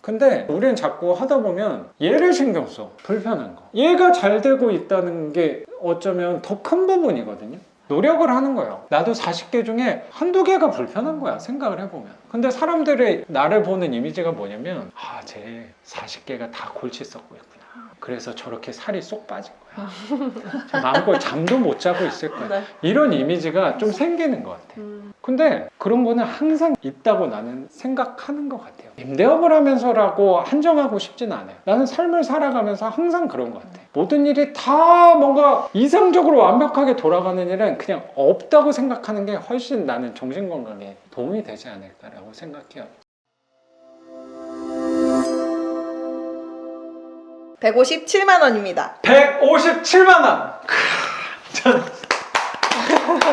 근데 우리는 자꾸 하다 보면 얘를 신경 써. 불편한 거. 얘가 잘 되고 있다는 게 어쩌면 더 큰 부분이거든요. 노력을 하는 거예요. 나도 40개 중에 한두 개가 불편한 거야. 생각을 해보면. 근데 사람들의 나를 보는 이미지가 뭐냐면 아, 쟤 40개가 다 골치 썩고 있구나. 그래서 저렇게 살이 쏙 빠진 거야. 저 마음껏 잠도 못 자고 있을 거야. 네. 이런 이미지가 좀 생기는 것 같아. 음. 근데 그런 거는 항상 있다고 나는 생각하는 것 같아요. 임대업을 하면서라고 한정하고 싶진 않아요. 나는 삶을 살아가면서 항상 그런 것 같아. 모든 일이 다 뭔가 이상적으로 완벽하게 돌아가는 일은 그냥 없다고 생각하는 게 훨씬 나는 정신 건강에 도움이 되지 않을까라고 생각해요. 157만 원입니다. 157만 원.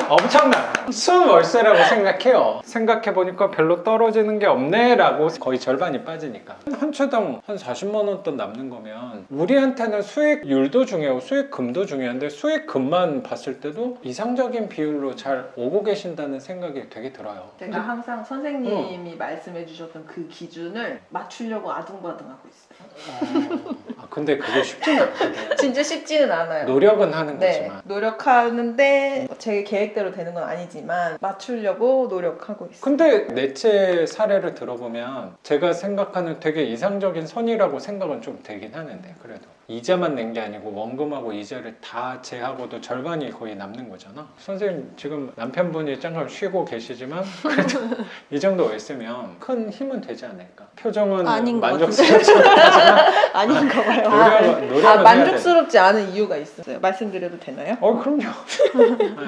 엄청나. 순 월세라고 생각해요. 생각해 보니까 별로 떨어지는 게 없네라고 거의 절반이 빠지니까 한 채당 한 40만 원돈 남는 거면 우리한테는 수익률도 중요하고 수익금도 중요한데 수익금만 봤을 때도 이상적인 비율로 잘 오고 계신다는 생각이 되게 들어요. 제가 항상 선생님이 말씀해 주셨던 그 기준을 맞추려고 아둥바둥 하고 있어요. 어, 아, 근데 그게 쉽지는 않거든. 진짜 쉽지는 않아요. 노력은 하는 네, 거지만. 노력하는데 제 계획대로 되는 건 아니지만 맞추려고 노력하고 있어요. 근데 넷째 사례를 들어보면 제가 생각하는 되게 이상적인 선이라고 생각은 좀 되긴 하는데 그래도 이자만 낸 게 아니고 원금하고 이자를 다 제하고도 절반이 거의 남는 거잖아. 선생님 지금 남편분이 잠깐 쉬고 계시지만 그래도 이 정도 월세면 큰 힘은 되지 않을까. 표정은 아닌 것 만족스럽지 않지만 아닌가 봐요. 노력은 노력은 아, 해야 만족스럽지 않은 이유가 있어요. 말씀드려도 되나요? 돼. 어 그럼요. 네.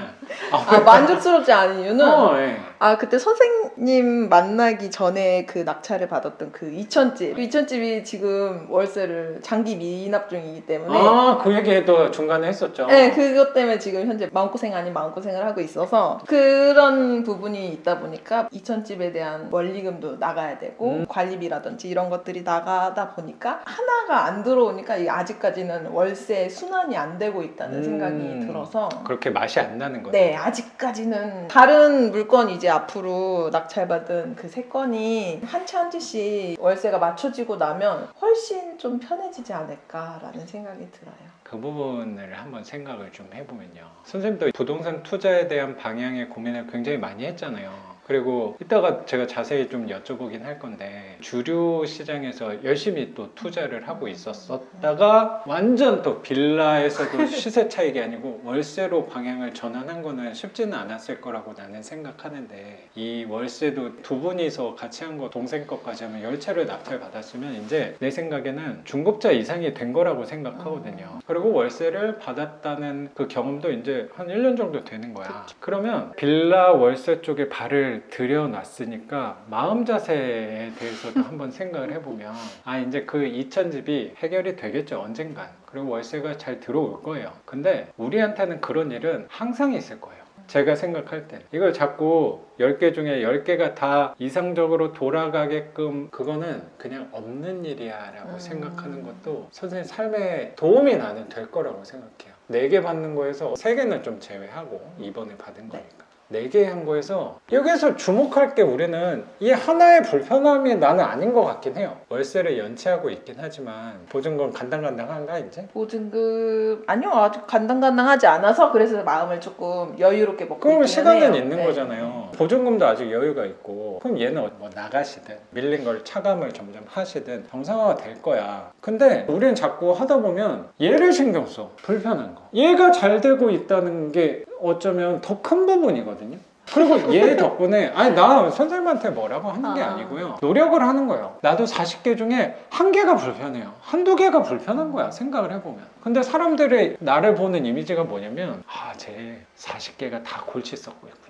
아, 만족스럽지 않은 이유는 어, 예. 아 그때 선생님 만나기 전에 그 낙찰을 받았던 그 이천집 그 이천집이 지금 월세를 장기 미납 중이기 때문에 아 그 얘기도 중간에 했었죠. 네 그것 때문에 지금 현재 마음고생 아닌 마음고생을 하고 있어서 그런 부분이 있다 보니까 이천집에 대한 원리금도 나가야 되고 음. 관리비라든지 이런 것들이 나가다 보니까 하나가 안 들어오니까 아직까지는 월세 순환이 안 되고 있다는 음. 생각이 들어서 그렇게 맛이 안 나는 거죠. 네, 아직까지는 다른 물건 이제 앞으로 낙찰받은 그 세 건이 한 채 한 채씩 월세가 맞춰지고 나면 훨씬 좀 편해지지 않을까 라는 생각이 들어요. 그 부분을 한번 생각을 좀 해보면요. 선생님도 부동산 투자에 대한 방향의 고민을 굉장히 많이 했잖아요. 그리고 이따가 제가 자세히 좀 여쭤보긴 할 건데 주류 시장에서 열심히 또 투자를 하고 있었었다가 완전 또 빌라에서도 시세 차익이 아니고 월세로 방향을 전환한 거는 쉽지는 않았을 거라고 나는 생각하는데 이 월세도 두 분이서 같이 한 거 동생 것까지 하면 열 채를 낙찰 받았으면 이제 내 생각에는 중급자 이상이 된 거라고 생각하거든요. 그리고 월세를 받았다는 그 경험도 이제 한 1년 정도 되는 거야. 그러면 빌라 월세 쪽에 발을 들여놨으니까 마음 자세에 대해서도 한번 생각을 해보면 아 이제 그 2,000집이 해결이 되겠죠 언젠간. 그리고 월세가 잘 들어올 거예요. 근데 우리한테는 그런 일은 항상 있을 거예요. 제가 생각할 때 이걸 자꾸 10개 중에 10개가 다 이상적으로 돌아가게끔 그거는 그냥 없는 일이야 라고 음. 생각하는 것도 선생님 삶에 도움이 나는 될 거라고 생각해요 4개 받는 거에서 3개는 좀 제외하고 이번에 받은 거니까 4개 한 거에서 여기서 주목할 게 우리는 이 하나의 불편함이 나는 아닌 것 같긴 해요 월세를 연체하고 있긴 하지만 보증금 간당간당한가 이제? 보증금 아니요 아직 간당간당하지 않아서 그래서 마음을 조금 여유롭게 먹고 있기는 시간은 해요. 있는 네. 거잖아요. 보증금도 아직 여유가 있고, 그럼 얘는 뭐 나가시든 밀린 걸 차감을 점점 하시든 정상화가 될 거야. 근데 우리는 자꾸 하다 보면 얘를 신경 써. 불편한 거. 얘가 잘 되고 있다는 게 어쩌면 더 큰 부분이거든요. 그리고 얘 덕분에 아니 나 선생님한테 뭐라고 하는 게 아. 아니고요 노력을 하는 거예요 나도 40개 중에 한 개가 불편해요 한두 개가 불편한 거야 생각을 해보면 근데 사람들의 나를 보는 이미지가 뭐냐면 아쟤 40개가 다 골치 썩고 있구나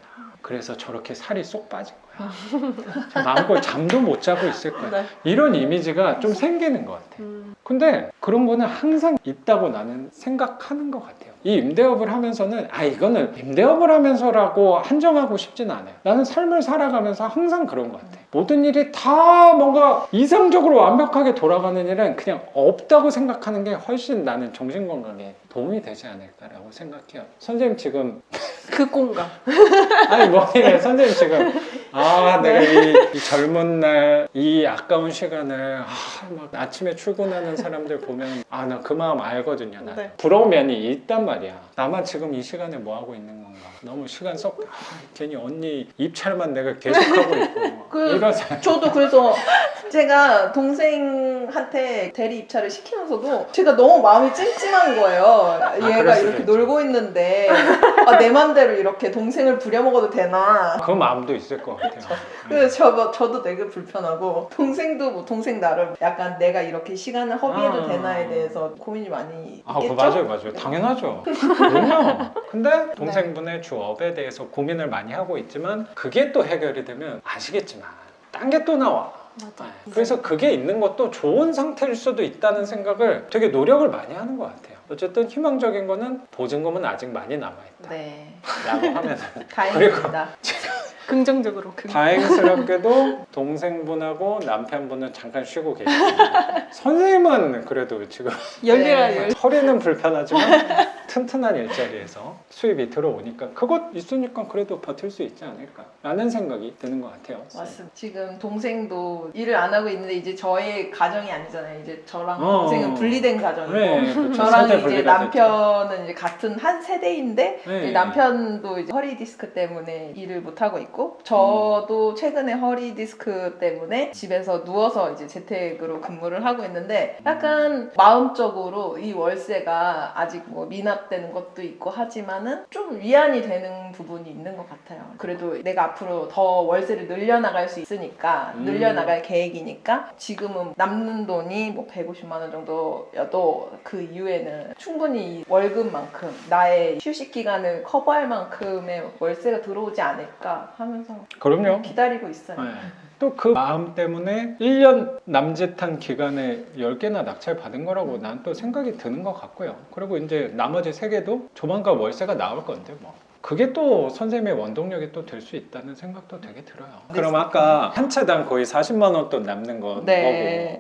그래서 저렇게 살이 쏙 빠진 거야 저 마음껏 잠도 못 자고 있을 거야 네. 이런 이미지가 좀 생기는 것 같아 음, 근데 그런 거는 항상 있다고 나는 생각하는 것 같아요. 이 임대업을 하면서는 아 이거는 임대업을 하면서라고 한정하고 싶진 않아요. 나는 삶을 살아가면서 항상 그런 것 같아. 모든 일이 다 뭔가 이상적으로 완벽하게 돌아가는 일은 그냥 없다고 생각하는 게 훨씬 나는 정신 건강에 도움이 되지 않을까라고 생각해요. 선생님 지금 그 공감. 아니 뭐냐 선생님 지금 아아 내가 이, 이 젊은 날 이 아까운 시간을 아, 막 아침에 출근하는 사람들 보면 아 나 그 마음 알거든요 나. 네. 부러운 면이 있단 말이야. 나만 지금 이 시간에 뭐 하고 있는 건가? 너무 시간 썩 아, 괜히 언니 입찰만 내가 계속하고 있고. 그- 이런 생각 저도 그래서 제가 동생한테 대리 입찰을 시키면서도 제가 너무 마음이 찜찜한 거예요. 그럴 얘가 수도 이렇게 있죠. 놀고 있는데 아, 내 맘대로 이렇게 동생을 부려먹어도 되나? 그 마음도 있을 것 같아요 그래서 저, 저도 되게 불편하고 동생도 뭐 동생 나름 약간 내가 이렇게 시간을 허비해도 아. 되나에 대해서 고민이 많이 아, 그 있겠죠? 맞아요, 맞아요. 당연하죠. 그럼요. 근데 동생분의 주업에 대해서 고민을 많이 하고 있지만 그게 또 해결이 되면 아시겠지만 딴 게 또 나와. 맞아. 네. 그래서 그게 있는 것도 좋은 상태일 수도 있다는 생각을 되게 노력을 많이 하는 것 같아요. 어쨌든 희망적인 거는 보증금은 아직 많이 남아있다. 네, 라고 하면 다행입니다. 긍정적으로 긍. 다행스럽게도 동생분하고 남편분은 잠깐 쉬고 계십니다. 선생님은 그래도 지금 네. 열. 허리는 불편하지만 튼튼한 일자리에서 수입이 들어오니까 그것 있으니까 그래도 버틸 수 있지 않을까 라는 생각이 드는 것 같아요. 맞습니다. 지금 동생도 일을 안 하고 있는데 이제 저의 가정이 아니잖아요. 이제 저랑 어. 동생은 분리된 가정이고 네, 그렇죠. 저랑 세대 이제 분리가 남편은 이제 같은 한 세대인데 네. 이제 남편도 이제 허리 디스크 때문에 일을 못 하고 있고 저도 최근에 허리 디스크 때문에 집에서 누워서 이제 재택으로 근무를 하고 있는데 약간 마음적으로 이 월세가 아직 뭐 미납되는 것도 있고 하지만은 좀 위안이 되는 부분이 있는 것 같아요. 그래도 내가 앞으로 더 월세를 늘려나갈 수 있으니까 음. 늘려나갈 계획이니까 지금은 남는 돈이 뭐 150만 원 정도여도 그 이후에는 충분히 월급만큼 나의 휴식 기간을 커버할 만큼의 월세가 들어오지 않을까 하면서 그럼요. 기다리고 있어요. 또 그 마음 때문에 1년 남짓한 기간에 10개나 낙찰 받은 거라고 난 또 생각이 드는 것 같고요. 그리고 이제 나머지 3개도 조만간 월세가 나올 건데 뭐. 그게 또 선생님의 원동력이 또 될 수 있다는 생각도 되게 들어요. 그럼 아까 한 채당 거의 40만 원 돈 남는 거 네, 거고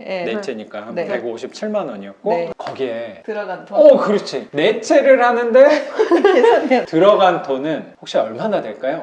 네. 네 채니까 한 네. 157만 원이었고 네. 거기에 들어간 돈 어 그렇지 네 채를 하는데. 들어간 돈은 혹시 얼마나 될까요?